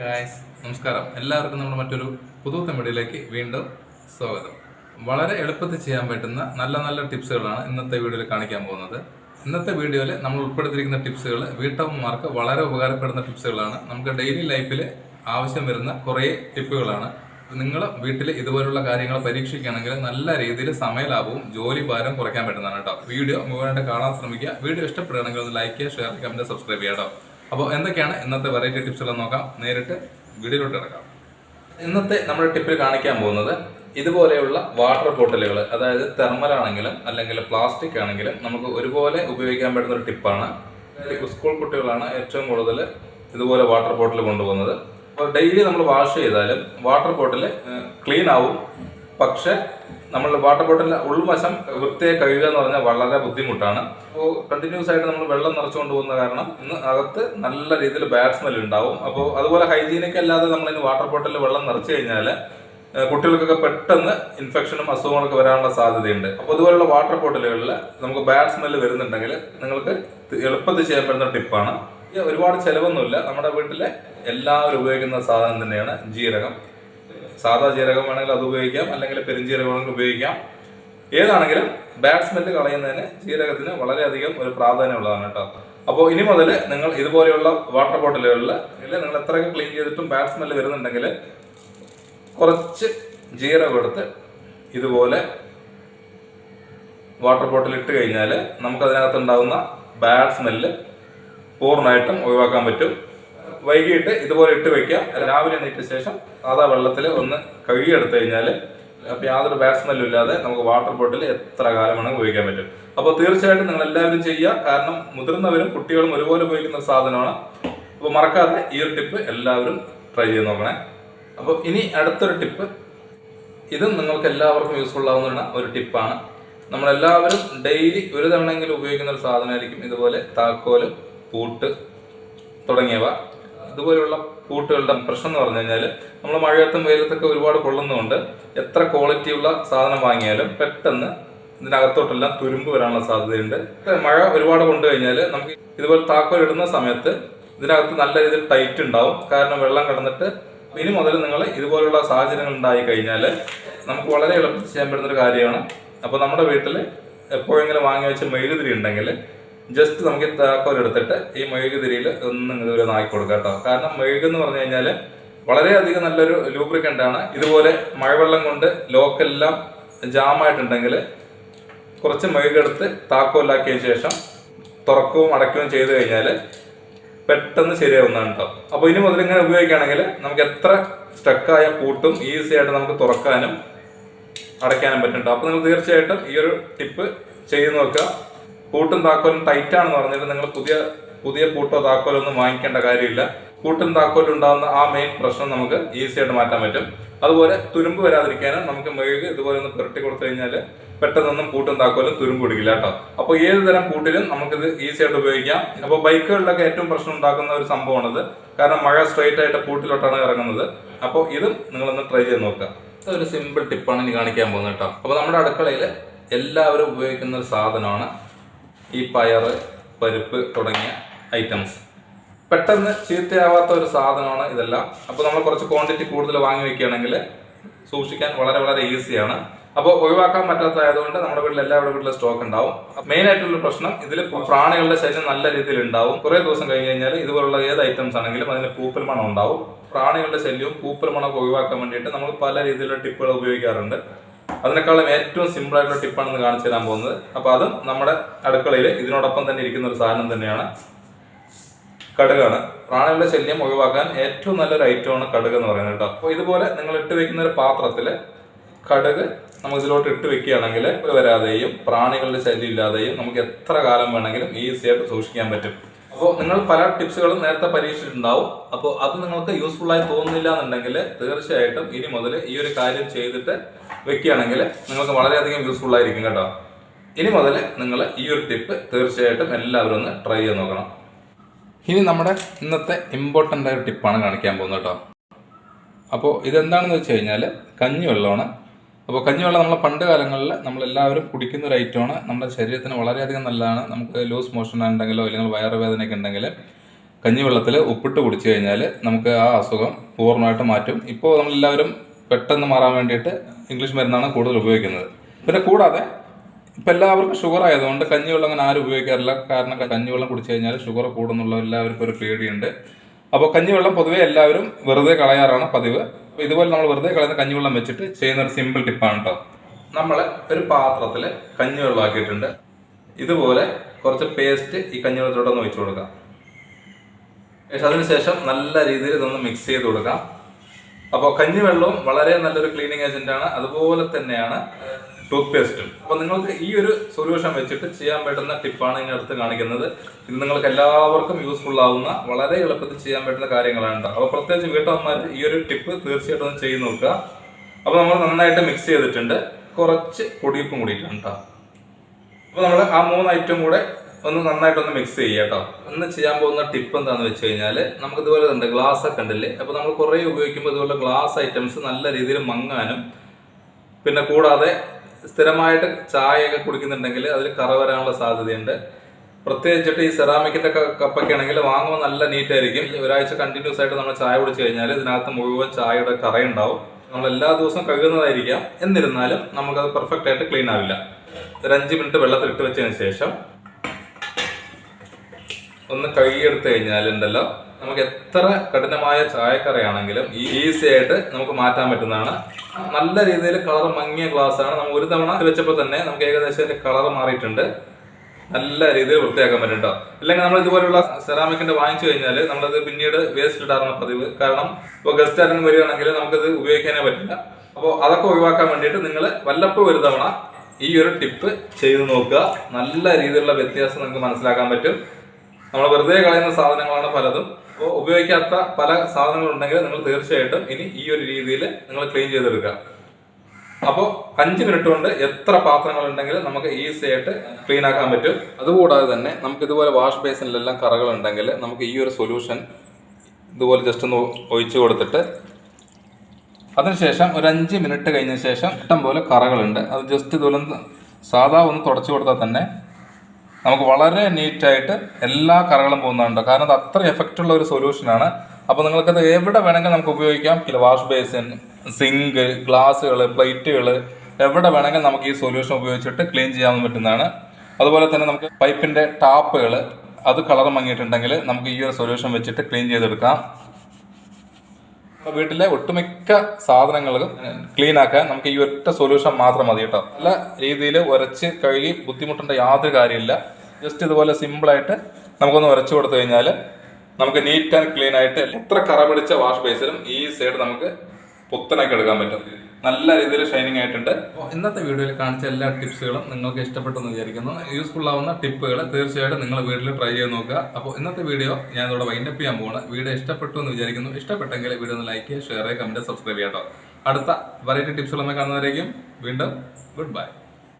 Guys നമസ്കാരം. എല്ലാവർക്കും നമ്മുടെ മറ്റൊരു പുതു വീഡിയോയിലേക്ക് വീണ്ടും സ്വാഗതം. വളരെ എളുപ്പത്തിൽ ചെയ്യാൻ പറ്റുന്ന നല്ല നല്ല ടിപ്സുകളാണ് ഇന്നത്തെ വീഡിയോയിൽ കാണിക്കാൻ പോകുന്നത്. ഇന്നത്തെ വീഡിയോയിൽ നമ്മൾ ഉൾപ്പെടുത്തിയിരിക്കുന്ന ടിപ്സുകൾ വീട്ടമ്മമാർക്ക് വളരെ ഉപകാരപ്പെടുന്ന ടിപ്സുകളാണ്. നമുക്ക് ഡെയിലി ലൈഫിൽ ആവശ്യം വരുന്ന കുറേ ടിപ്പുകളാണ്. നിങ്ങൾ വീട്ടിൽ ഇതുപോലുള്ള കാര്യങ്ങൾ പരീക്ഷിക്കുകയാണെങ്കിൽ നല്ല രീതിയിൽ സമയലാഭവും ജോലി ഭാരം കുറയ്ക്കാൻ പറ്റുന്നതാണ് കേട്ടോ. വീഡിയോ മുഴുവനായിട്ട് കാണാൻ ശ്രമിക്കുക. വീഡിയോ ഇഷ്ടപ്പെടുകയാണെങ്കിൽ ഒന്ന് ലൈക്ക് ചെയ്യുക ഷെയർ കമന്റ് സബ്സ്ക്രൈബ് ചെയ്യാം കേട്ടോ. അപ്പോൾ എന്തൊക്കെയാണ് ഇന്നത്തെ വെറൈറ്റി ടിപ്സുകൾ നോക്കാം. നേരിട്ട് വീഡിയോയിലോട്ട് ഇറക്കാം ഇന്നത്തെ നമ്മുടെ ടിപ്പിൽ കാണിക്കാൻ പോകുന്നത് ഇതുപോലെയുള്ള വാട്ടർ ബോട്ടിലുകൾ അതായത് തെർമൽ ആണെങ്കിലും അല്ലെങ്കിൽ പ്ലാസ്റ്റിക് ആണെങ്കിലും നമുക്ക് ഒരുപോലെ ഉപയോഗിക്കാൻ പറ്റുന്ന ഒരു ടിപ്പാണ് സ്കൂൾ കുട്ടികളാണ് ഏറ്റവും കൂടുതൽ ഇതുപോലെ വാട്ടർ ബോട്ടിൽ കൊണ്ടുപോകുന്നത്. അപ്പോൾ ഡെയിലി നമ്മൾ വാഷ് ചെയ്താലും വാട്ടർ ബോട്ടിൽ ക്ലീൻ ആവും. പക്ഷെ നമ്മൾ വാട്ടർ ബോട്ടിൽ ഉൾവശം വൃത്തിയായി കഴുകുക എന്ന് പറഞ്ഞാൽ വളരെ ബുദ്ധിമുട്ടാണ്. അപ്പോൾ കണ്ടിന്യൂസ് ആയിട്ട് നമ്മൾ വെള്ളം നിറച്ചുകൊണ്ട് പോകുന്ന കാരണം ഇന്ന് അകത്ത് നല്ല രീതിയിൽ ബാഡ് സ്മെൽ ഉണ്ടാവും. അപ്പോൾ അതുപോലെ ഹൈജീനിക് അല്ലാതെ നമ്മൾ ഇനി വാട്ടർ ബോട്ടിലിൽ വെള്ളം നിറച്ചു കഴിഞ്ഞാൽ കുട്ടികൾക്കൊക്കെ പെട്ടെന്ന് ഇൻഫെക്ഷനും അസുഖങ്ങളൊക്കെ വരാനുള്ള സാധ്യതയുണ്ട്. അപ്പോൾ ഇതുപോലുള്ള വാട്ടർ ബോട്ടിലുകളിൽ നമുക്ക് ബാഡ് സ്മെല്ല് വരുന്നുണ്ടെങ്കിൽ നിങ്ങൾക്ക് എളുപ്പത്തിൽ ചെയ്യാൻ പറ്റുന്ന ടിപ്പാണ് ഒരുപാട് ചിലവൊന്നുമില്ല. നമ്മുടെ വീട്ടിലെ എല്ലാവരും ഉപയോഗിക്കുന്ന സാധനം തന്നെയാണ് ജീരകം. സാധാ ജീരകം വേണമെങ്കിൽ അത് ഉപയോഗിക്കാം അല്ലെങ്കിൽ പെരുംജീരകം വേണമെങ്കിൽ ഉപയോഗിക്കാം. ഏതാണെങ്കിലും ബാഡ് കളയുന്നതിന് ജീരകത്തിന് വളരെയധികം ഒരു പ്രാധാന്യമുള്ളതാണ് കേട്ടോ. അപ്പോൾ ഇനി മുതൽ നിങ്ങൾ ഇതുപോലെയുള്ള വാട്ടർ ബോട്ടിലുകളിൽ നിങ്ങൾ എത്രയൊക്കെ ക്ലീൻ ചെയ്തിട്ടും ബാഡ് സ്മെല്ല് വരുന്നുണ്ടെങ്കിൽ കുറച്ച് ജീരകം എടുത്ത് ഇതുപോലെ വാട്ടർ ബോട്ടിൽ ഇട്ട് കഴിഞ്ഞാൽ നമുക്ക് അതിനകത്ത് ഉണ്ടാകുന്ന ബാഡ് സ്മെല്ല് പൂർണമായിട്ടും ഒഴിവാക്കാൻ പറ്റും. വൈകിട്ട് ഇതുപോലെ ഇട്ട് വെക്കുക. രാവിലെ എണീറ്റ ശേഷം സാധാ വെള്ളത്തിൽ ഒന്ന് കഴുകിയെടുത്തു കഴിഞ്ഞാൽ അപ്പോൾ യാതൊരു ബാഡ് സ്മെല്ലും ഇല്ലാതെ നമുക്ക് വാട്ടർ ബോട്ടിൽ എത്ര കാലം വേണമെങ്കിൽ ഉപയോഗിക്കാൻ പറ്റും. അപ്പോൾ തീർച്ചയായിട്ടും നിങ്ങൾ എല്ലാവരും ചെയ്യുക. കാരണം മുതിർന്നവരും കുട്ടികളും ഒരുപോലെ ഉപയോഗിക്കുന്ന സാധനമാണ്. അപ്പോൾ മറക്കാതെ ഈ ഒരു ടിപ്പ് എല്ലാവരും ട്രൈ ചെയ്ത് നോക്കണേ. അപ്പോൾ ഇനി അടുത്തൊരു ടിപ്പ് ഇതും നിങ്ങൾക്ക് എല്ലാവർക്കും യൂസ്ഫുൾ ആവുന്ന ഒരു ടിപ്പാണ് നമ്മളെല്ലാവരും ഡെയിലി ഒരു തവണയെങ്കിലും ഉപയോഗിക്കുന്ന ഒരു സാധനമായിരിക്കും. ഇതുപോലെ താക്കോൽ പൂട്ട് തുടങ്ങിയവ. ഇതുപോലെയുള്ള കൂട്ടുകളുടെ പ്രശ്നം എന്ന് പറഞ്ഞു കഴിഞ്ഞാൽ നമ്മൾ മഴയത്തും വെയിലത്തൊക്കെ ഒരുപാട് കൊള്ളുന്നതുകൊണ്ട് എത്ര ക്വാളിറ്റിയുള്ള സാധനം വാങ്ങിയാലും പെട്ടെന്ന് ഇതിനകത്തോട്ടെല്ലാം തുരുമ്പ് വരാനുള്ള സാധ്യതയുണ്ട്. മഴ ഒരുപാട് കൊണ്ടു കഴിഞ്ഞാൽ നമുക്ക് ഇതുപോലെ താക്കോൽ ഇടുന്ന സമയത്ത് ഇതിനകത്ത് നല്ല രീതിയിൽ ടൈറ്റ് ഉണ്ടാവും. കാരണം വെള്ളം കടന്നിട്ട് ഇനി മുതൽ നിങ്ങൾ ഇതുപോലുള്ള സാഹചര്യങ്ങൾ ഉണ്ടായി കഴിഞ്ഞാൽ നമുക്ക് വളരെ എളുപ്പത്തിൽ ചെയ്യാൻ പറ്റുന്ന ഒരു കാര്യമാണ്. അപ്പോൾ നമ്മുടെ വീട്ടിൽ എപ്പോഴെങ്കിലും വാങ്ങി വെച്ച മെഴുകുതിരി ഉണ്ടെങ്കിൽ ജസ്റ്റ് നമുക്ക് എടുത്തിട്ട് ഈ മെഴുകുതിരിയിൽ ഒന്ന് ഇതുവരെ നാക്കി കൊടുക്കുക കേട്ടോ. കാരണം മെഴുക് എന്ന് പറഞ്ഞു കഴിഞ്ഞാൽ വളരെയധികം നല്ലൊരു ലൂബ്രിക്കന്റ് ആണ്. ഇതുപോലെ മഴവെള്ളം കൊണ്ട് ലോക്കെല്ലാം ജാമായിട്ടുണ്ടെങ്കിൽ കുറച്ച് മെഴുകെടുത്ത് താക്കോലാക്കിയ ശേഷം തുറക്കുകയും അടയ്ക്കുകയും ചെയ്തു കഴിഞ്ഞാൽ പെട്ടെന്ന് ശരിയാവുന്നതാണ് കേട്ടോ അപ്പോൾ ഇനി മുതൽ ഇങ്ങനെ ഉപയോഗിക്കുകയാണെങ്കിൽ നമുക്ക് എത്ര സ്റ്റക്കായ പൂട്ടും ഈസി ആയിട്ട് നമുക്ക് തുറക്കാനും അടയ്ക്കാനും പറ്റും കേട്ടോ അപ്പോൾ നിങ്ങൾ തീർച്ചയായിട്ടും ഈ ഒരു ടിപ്പ് ചെയ്ത് നോക്കുക. പൂട്ടും താക്കോലും ടൈറ്റ് ആണെന്ന് പറഞ്ഞിട്ട് നിങ്ങൾ പുതിയ പുതിയ കൂട്ടോ താക്കോലോ ഒന്നും വാങ്ങിക്കേണ്ട കാര്യമില്ല. കൂട്ടും താക്കോലും ഉണ്ടാകുന്ന ആ മെയിൻ പ്രശ്നം നമുക്ക് ഈസി ആയിട്ട് മാറ്റാൻ പറ്റും. അതുപോലെ തുരുമ്പ് വരാതിരിക്കാനും നമുക്ക് മെഴുക് ഇതുപോലെ ഒന്ന് പുരട്ടി കൊടുത്തു കഴിഞ്ഞാൽ പെട്ടെന്നൊന്നും പൂട്ടും താക്കോലും തുരുമ്പ് പിടിക്കില്ല കേട്ടോ. അപ്പോൾ ഏത് തരം പൂട്ടിലും നമുക്കിത് ഈസി ആയിട്ട് ഉപയോഗിക്കാം. അപ്പോൾ ബൈക്കുകളിലൊക്കെ ഏറ്റവും പ്രശ്നം ഉണ്ടാക്കുന്ന ഒരു സംഭവമാണിത്. കാരണം മഴ സ്ട്രൈറ്റ് ആയിട്ട് പൂട്ടിലോട്ടാണ് ഇറങ്ങുന്നത്. അപ്പോൾ ഇതും നിങ്ങളൊന്ന് ട്രൈ ചെയ്ത് നോക്കുക. ഒരു സിമ്പിൾ ടിപ്പാണ് ഇനി കാണിക്കാൻ പോകുന്നത് കേട്ടോ. അപ്പോൾ നമ്മുടെ അടുക്കളയിൽ എല്ലാവരും ഉപയോഗിക്കുന്ന ഒരു സാധനമാണ് ഈ പയർ പരിപ്പ് തുടങ്ങിയ ഐറ്റംസ് പെട്ടെന്ന് ചീത്തയാവാത്ത ഒരു സാധനമാണ് ഇതെല്ലാം. അപ്പോൾ നമ്മൾ കുറച്ച് ക്വാണ്ടിറ്റി കൂടുതൽ വാങ്ങി വെക്കുകയാണെങ്കിൽ സൂക്ഷിക്കാൻ വളരെ വളരെ ഈസിയാണ് അപ്പോൾ ഒഴിവാക്കാൻ പറ്റാത്തതായതുകൊണ്ട് നമ്മുടെ വീട്ടിൽ എല്ലാവരുടെ വീട്ടിലും സ്റ്റോക്ക് ഉണ്ടാവും. മെയിൻ ആയിട്ടുള്ള പ്രശ്നം ഇതിൽ പ്രാണികളുടെ ശല്യം നല്ല രീതിയിൽ ഉണ്ടാവും. കുറേ ദിവസം കഴിഞ്ഞ് കഴിഞ്ഞാൽ ഇതുപോലുള്ള ഏത് ഐറ്റംസ് ആണെങ്കിലും അതിന് പൂപ്പൽ മണം ഉണ്ടാവും. പ്രാണികളുടെ ശല്യവും പൂപ്പൽ മണമൊക്കെ ഒഴിവാക്കാൻ വേണ്ടിയിട്ട് നമ്മൾ പല രീതിയിലുള്ള ടിപ്പുകൾ ഉപയോഗിക്കാറുണ്ട്. അതിനേക്കാളും ഏറ്റവും സിമ്പിൾ ആയിട്ടുള്ള ടിപ്പാണെന്ന് കാണിച്ചു തരാൻ പോകുന്നത്. അപ്പോൾ അതും നമ്മുടെ അടുക്കളയിൽ ഇതിനോടൊപ്പം തന്നെ ഇരിക്കുന്ന ഒരു സാധനം തന്നെയാണ് കടുകാണ്. പ്രാണികളുടെ ശല്യം ഒഴിവാക്കാൻ ഏറ്റവും നല്ലൊരു ഐറ്റം ആണ് കടുക് എന്ന് പറയുന്നത് കേട്ടോ. അപ്പോൾ ഇതുപോലെ നിങ്ങൾ ഇട്ട് വെക്കുന്ന ഒരു പാത്രത്തിൽ കടുക് നമുക്ക് ഇതിലോട്ട് ഇട്ട് വെക്കുകയാണെങ്കിൽ വരാതെയും പ്രാണികളുടെ ശല്യം ഇല്ലാതെയും നമുക്ക് എത്ര കാലം വേണമെങ്കിലും ഈസി ആയിട്ട് സൂക്ഷിക്കാൻ പറ്റും. അപ്പോൾ നിങ്ങൾ പല ടിപ്സുകളും നേരത്തെ പരീക്ഷിച്ചിട്ടുണ്ടാവും. അപ്പോൾ അത് നിങ്ങൾക്ക് യൂസ്ഫുൾ ആയി തോന്നുന്നില്ല എന്നുണ്ടെങ്കിൽ തീർച്ചയായിട്ടും ഇനി മുതൽ ഈ ഒരു കാര്യം ചെയ്തിട്ട് വെക്കുകയാണെങ്കിൽ നിങ്ങൾക്ക് വളരെയധികം യൂസ്ഫുൾ ആയിരിക്കും കേട്ടോ. ഇനി മുതൽ നിങ്ങൾ ഈ ഒരു ടിപ്പ് തീർച്ചയായിട്ടും എല്ലാവരും ഒന്ന് ട്രൈ ചെയ്ത് നോക്കണം. ഇനി നമ്മുടെ ഇന്നത്തെ ഇമ്പോർട്ടന്റ് ആയ ടിപ്പാണ് കാണിക്കാൻ പോകുന്നത് കേട്ടോ. അപ്പോൾ ഇതെന്താണെന്ന് വെച്ച് കഴിഞ്ഞാൽ കഞ്ഞിവെള്ളമാണ് അപ്പോൾ കഞ്ഞിവെള്ളം നമ്മൾ പണ്ട് കാലങ്ങളിൽ നമ്മളെല്ലാവരും കുടിക്കുന്ന ഒരു ഐറ്റമാണ് നമ്മുടെ ശരീരത്തിന് വളരെയധികം നല്ലതാണ്. നമുക്ക് ലൂസ് മോഷൻ ഉണ്ടെങ്കിലോ അല്ലെങ്കിൽ വയറുവേദനയൊക്കെ ഉണ്ടെങ്കിൽ കഞ്ഞിവെള്ളത്തിൽ ഉപ്പിട്ട് കുടിച്ചു കഴിഞ്ഞാൽ നമുക്ക് ആ അസുഖം പൂർണമായിട്ട് മാറ്റും. ഇപ്പോൾ നമ്മളെല്ലാവരും പെട്ടെന്ന് മാറാൻ വേണ്ടിയിട്ട് ഇംഗ്ലീഷ് മരുന്നാണ് കൂടുതൽ ഉപയോഗിക്കുന്നത്. പിന്നെ കൂടാതെ ഇപ്പം എല്ലാവർക്കും ഷുഗർ ആയതുകൊണ്ട് കഞ്ഞിവെള്ളം അങ്ങനെ ആരും ഉപയോഗിക്കാറില്ല. കാരണം കഞ്ഞിവെള്ളം കുടിച്ചു കഴിഞ്ഞാൽ ഷുഗർ കൂടുന്നുള്ള എല്ലാവർക്കും ഒരു പേടിയുണ്ട്. അപ്പോൾ കഞ്ഞിവെള്ളം പൊതുവേ എല്ലാവരും വെറുതെ കളയാറാണ് പതിവ്. അപ്പോൾ ഇതുപോലെ നമ്മൾ വെറുതെ കളയുന്ന കഞ്ഞിവെള്ളം വെച്ചിട്ട് ചെയ്യുന്ന ഒരു സിമ്പിൾ ടിപ്പാണ് കേട്ടോ നമ്മൾ ഒരു പാത്രത്തിൽ കഞ്ഞിവെള്ളം ആക്കിയിട്ടുണ്ട്. ഇതുപോലെ കുറച്ച് പേസ്റ്റ് ഈ കഞ്ഞിവെള്ളത്തിലോട്ടൊന്ന് ഒഴിച്ചു കൊടുക്കാം. പക്ഷെ അതിനുശേഷം നല്ല രീതിയിൽ ഇതൊന്ന് മിക്സ് ചെയ്ത് കൊടുക്കാം. അപ്പോൾ കഞ്ഞിവെള്ളവും വളരെ നല്ലൊരു ക്ലീനിങ് ഏജന്റ് ആണ്. അതുപോലെ തന്നെയാണ് ടൂത്ത് പേസ്റ്റും അപ്പോൾ നിങ്ങൾക്ക് ഈ ഒരു സൊല്യൂഷൻ വെച്ചിട്ട് ചെയ്യാൻ പറ്റുന്ന ടിപ്പാണ് ഇങ്ങനെ അടുത്ത് കാണിക്കുന്നത്. ഇത് നിങ്ങൾക്ക് എല്ലാവർക്കും യൂസ്ഫുൾ ആവുന്ന വളരെ എളുപ്പത്തിൽ ചെയ്യാൻ പറ്റുന്ന കാര്യങ്ങളാണ് അപ്പൊ അപ്പോൾ പ്രത്യേകിച്ച് വീട്ടമ്മമാർ ഈ ഒരു ടിപ്പ് തീർച്ചയായിട്ടും ഒന്ന് ചെയ്ത് നോക്കുക. അപ്പോൾ നമ്മൾ നന്നായിട്ട് മിക്സ് ചെയ്തിട്ടുണ്ട്. കുറച്ച് പൊടിയപ്പും കൂടിയിട്ടുണ്ട് അപ്പൊ അപ്പോൾ നമ്മൾ ആ മൂന്ന് ഐറ്റം കൂടെ ഒന്ന് നന്നായിട്ടൊന്ന് മിക്സ് ചെയ്യുക കേട്ടോ ഇന്ന് ചെയ്യാൻ പോകുന്ന ടിപ്പ് എന്താണെന്ന് വെച്ച് കഴിഞ്ഞാൽ നമുക്ക് ഇതുപോലെ ഉണ്ട് ഗ്ലാസ് ഒക്കെ ഉണ്ടല്ലേ? അപ്പോൾ നമ്മൾ കുറേ ഉപയോഗിക്കുമ്പോൾ ഇതുപോലെ ഗ്ലാസ് ഐറ്റംസ് നല്ല രീതിയിൽ മങ്ങാനും പിന്നെ കൂടാതെ സ്ഥിരമായിട്ട് ചായയൊക്കെ കുടിക്കുന്നുണ്ടെങ്കിൽ അതിൽ കറ വരാനുള്ള സാധ്യതയുണ്ട്. പ്രത്യേകിച്ചിട്ട് ഈ സെറാമിക്കിന്റെ കപ്പൊക്കെ ആണെങ്കിൽ വാങ്ങുമ്പോൾ നല്ല നീറ്റ് ആയിരിക്കും. ഒരാഴ്ച കണ്ടിന്യൂസ് ആയിട്ട് നമ്മൾ ചായ കുടിച്ചു കഴിഞ്ഞാൽ ഇതിനകത്ത് മുഴുവൻ ചായയുടെ കറയുണ്ടാവും. നമ്മൾ എല്ലാ ദിവസവും കഴുകുന്നതായിരിക്കാം. എന്നിരുന്നാലും നമുക്കത് പെർഫെക്റ്റ് ആയിട്ട് ക്ലീൻ ആവില്ല. ഒരു അഞ്ച് മിനിറ്റ് വെള്ളത്തിൽ ഇട്ട് വെച്ചതിന് ശേഷം ഒന്ന് കൈയെടുത്ത് കഴിഞ്ഞാൽ ഉണ്ടല്ലോ നമുക്ക് എത്ര കഠിനമായ ചായക്കറയാണെങ്കിലും ഈസി ആയിട്ട് നമുക്ക് മാറ്റാൻ പറ്റുന്നതാണ്. നല്ല രീതിയിൽ കളർ മങ്ങിയ ഗ്ലാസ് ആണ് നമുക്ക് ഒരു തവണ വെച്ചപ്പോൾ തന്നെ നമുക്ക് ഏകദേശം അതിന്റെ കളർ മാറിയിട്ടുണ്ട്. നല്ല രീതിയിൽ വൃത്തിയാക്കാൻ പറ്റും കേട്ടോ ഇല്ലെങ്കിൽ നമ്മൾ ഇതുപോലുള്ള സെറാമിക്കിന്റെ വാങ്ങിച്ചു കഴിഞ്ഞാൽ നമ്മളത് പിന്നീട് വേസ്റ്റ് ഇടാറാണ് പതിവ്. കാരണം ഇപ്പോൾ ഗസ്റ്റ് ആരെങ്കിലും വരികയാണെങ്കിൽ നമുക്കത് ഉപയോഗിക്കാനേ പറ്റില്ല. അപ്പോൾ അതൊക്കെ ഒഴിവാക്കാൻ വേണ്ടിയിട്ട് നിങ്ങൾ വല്ലപ്പോൾ ഒരു തവണ ഈ ഒരു ടിപ്പ് ചെയ്തു നോക്കുക. നല്ല രീതിയിലുള്ള വ്യത്യാസം നിങ്ങൾക്ക് മനസ്സിലാക്കാൻ പറ്റും. നമ്മൾ വെറുതെ കളയുന്ന സാധനങ്ങളാണ് പലതും. അപ്പോൾ ഉപയോഗിക്കാത്ത പല സാധനങ്ങളുണ്ടെങ്കിൽ നിങ്ങൾ തീർച്ചയായിട്ടും ഇനി ഈ ഒരു രീതിയിൽ നിങ്ങൾ ക്ലീൻ ചെയ്തെടുക്കുക. അപ്പോൾ അഞ്ച് മിനിറ്റ് കൊണ്ട് എത്ര പാത്രങ്ങൾ ഉണ്ടെങ്കിലും നമുക്ക് ഈസി ആയിട്ട് ക്ലീൻ ആക്കാൻ പറ്റും. അതുകൂടാതെ തന്നെ നമുക്ക് ഇതുപോലെ വാഷ് ബേസിനിലെല്ലാം കറകൾ ഉണ്ടെങ്കിൽ നമുക്ക് ഈ ഒരു സൊല്യൂഷൻ ഇതുപോലെ ജസ്റ്റ് ഒന്ന് ഒഴിച്ചു കൊടുത്തിട്ട് അതിനുശേഷം ഒരു അഞ്ച് മിനിറ്റ് കഴിഞ്ഞ ശേഷം ഇഷ്ടം പോലെ കറകളുണ്ട്. അത് ജസ്റ്റ് ഇതുപോലെ സാധാ ഒന്ന് തുടച്ചു കൊടുത്താൽ തന്നെ നമുക്ക് വളരെ നീറ്റായിട്ട് എല്ലാ കറകളും പോകുന്നുണ്ട്. കാരണം അത് അത്ര എഫക്റ്റ് ഉള്ള ഒരു സൊല്യൂഷനാണ് അപ്പോൾ നിങ്ങൾക്കത് എവിടെ വേണമെങ്കിൽ നമുക്ക് ഉപയോഗിക്കാം. വാഷ് ബേസിൻ സിങ്ക് ഗ്ലാസ്സുകൾ പ്ലേറ്റുകൾ എവിടെ വേണമെങ്കിൽ നമുക്ക് ഈ സൊല്യൂഷൻ ഉപയോഗിച്ചിട്ട് ക്ലീൻ ചെയ്യാൻ പറ്റുന്നതാണ്. അതുപോലെ തന്നെ നമുക്ക് പൈപ്പിന്റെ ടാപ്പുകൾ അത് കളർ മങ്ങിയിട്ടുണ്ടെങ്കിൽ നമുക്ക് ഈ ഒരു സൊല്യൂഷൻ വെച്ചിട്ട് ക്ലീൻ ചെയ്തെടുക്കാം. വീട്ടിലെ ഒട്ടുമിക്ക സാധനങ്ങളും ക്ലീൻ ആക്കാൻ നമുക്ക് ഈ ഒറ്റ സൊല്യൂഷൻ മാത്രം മതി കേട്ടോ. നല്ല രീതിയിൽ ഉരച്ച് കഴുകി ബുദ്ധിമുട്ടേണ്ട യാതൊരു കാര്യമില്ല. ജസ്റ്റ് ഇതുപോലെ സിമ്പിളായിട്ട് നമുക്കൊന്ന് ഉരച്ചു കൊടുത്തു കഴിഞ്ഞാൽ നമുക്ക് നീറ്റ് ആൻഡ് ക്ലീൻ ആയിട്ട് എത്ര കറപിടിച്ച വാഷ് ബേസിലും ഈ സൈഡ് നമുക്ക് പുത്തനാക്കി എടുക്കാൻ പറ്റും. നല്ല രീതിയിൽ ഷൈനിങ് ആയിട്ടുണ്ട്. ഇന്നത്തെ വീഡിയോയിൽ കാണിച്ച എല്ലാ ടിപ്സുകളും നിങ്ങൾക്ക് ഇഷ്ടപ്പെട്ടെന്ന് വിചാരിക്കുന്നു. യൂസ്ഫുൾ ആവുന്ന ടിപ്പുകൾ തീർച്ചയായിട്ടും നിങ്ങൾ വീട്ടിൽ ട്രൈ ചെയ്ത് നോക്കുക. അപ്പോൾ ഇന്നത്തെ വീഡിയോ ഞാൻ ഇവിടെ വൈൻഡപ്പ് ചെയ്യാൻ പോവാണ്. വീഡിയോ ഇഷ്ടപ്പെട്ടു എന്ന് വിചാരിക്കുന്നു. ഇഷ്ടപ്പെട്ടെങ്കിൽ വീഡിയോ ഒന്ന് ലൈക്ക് ചെയ്യുക ഷെയർ ചെയ്യുക കമന്റ് സബ്സ്ക്രൈബ് ചെയ്യാം കേട്ടോ. അടുത്ത വെറൈറ്റി ടിപ്സുകളൊക്കെ കാണുന്നവരേക്കും വീണ്ടും ഗുഡ് ബൈ